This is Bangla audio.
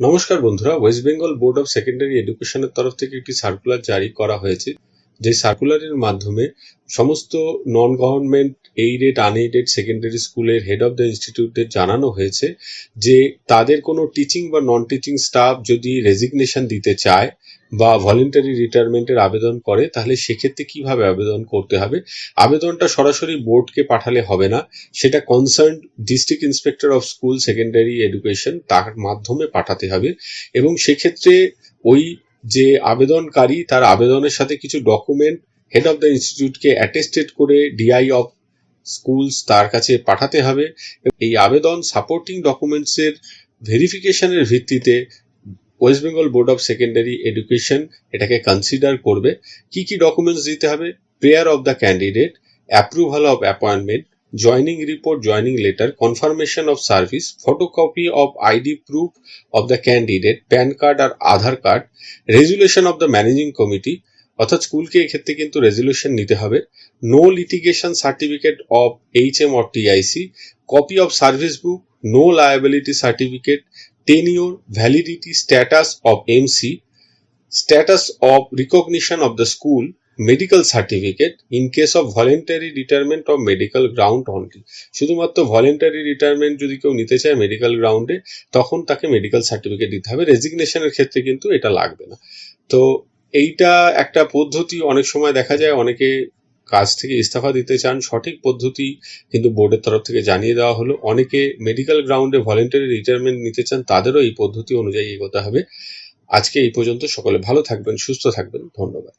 নমস্কার বন্ধুরা West Bengal board of secondary এডুকেশনের তরফ থেকে একটি সার্কুলার জারি করা হয়েছে, যে সার্কুলারের মাধ্যমে সমস্ত non government aided unaided secondary স্কুলের হেড অফ দ্য ইনস্টিটিউটদের জানানো হয়েছে যে তাদের কোনো টিচিং বা নন টিচিং স্টাফ যদি রেজিগনেশন দিতে চায় বা ভলেন্টারি রিটায়ারমেন্টের আবেদন করে, তাহলে সেক্ষেত্রে কীভাবে আবেদন করতে হবে? আবেদনটা সরাসরি বোর্ডকে পাঠালে হবে না। সেটা concern district inspector of school secondary education তার মাধ্যমে পাঠাতে হবে। এবং সেক্ষেত্রে ওই যে আবেদনকারী, তার আবেদনের সাথে কিছু ডকুমেন্ট হেড অফ দ্য ইনস্টিটিউটকে অ্যাটেস্টেড করে ডিআই অফ স্কুলস তার কাছে পাঠাতে হবে। এই আবেদন সাপোর্টিং ডকুমেন্টসের ভেরিফিকেশনের ভিত্তিতে West Bengal board of secondary education এটাকে কনসিডার করবে। কি কি ডকুমেন্টস দিতে হবে? Prayer of the candidate approval of appointment joining report joining letter confirmation of service photocopy of ID proof of the candidate PAN card R Aadhaar card resolution of the managing committee অর্থাৎ স্কুলকে এক্ষেত্রে কিন্তু রেজুলেশন নিতে হবে। No litigation certificate of H M or TIC copy of service book no liability certificate tenure, validity, status of MC, status of recognition of the school, medical certificate in case of voluntary retirement of medical ground only শুধুমাত্র ভলেন্টারি রিটায়ারমেন্ট যদি কেউ নিতে চায় মেডিকেল গ্রাউন্ডে তখন তাকে মেডিকেল সার্টিফিকেট দিতে হবে রেজিগনেশনের ক্ষেত্রে কিন্তু এটা লাগবে না তো এইটা একটা পদ্ধতি অনেক সময় দেখা যায় অনেকে কাজ থেকে ইস্তফা দিতে চান, সঠিক পদ্ধতি কিন্তু বোর্ডের তরফ থেকে জানিয়ে দেওয়া হলো। অনেকে মেডিকেল গ্রাউন্ডে ভলেন্টারি রিটায়ারমেন্ট নিতে চান, তাদেরও এই পদ্ধতি অনুযায়ী এগোতে হবে। আজকে এই পর্যন্ত, সকলে ভালো থাকবেন, সুস্থ থাকবেন, ধন্যবাদ।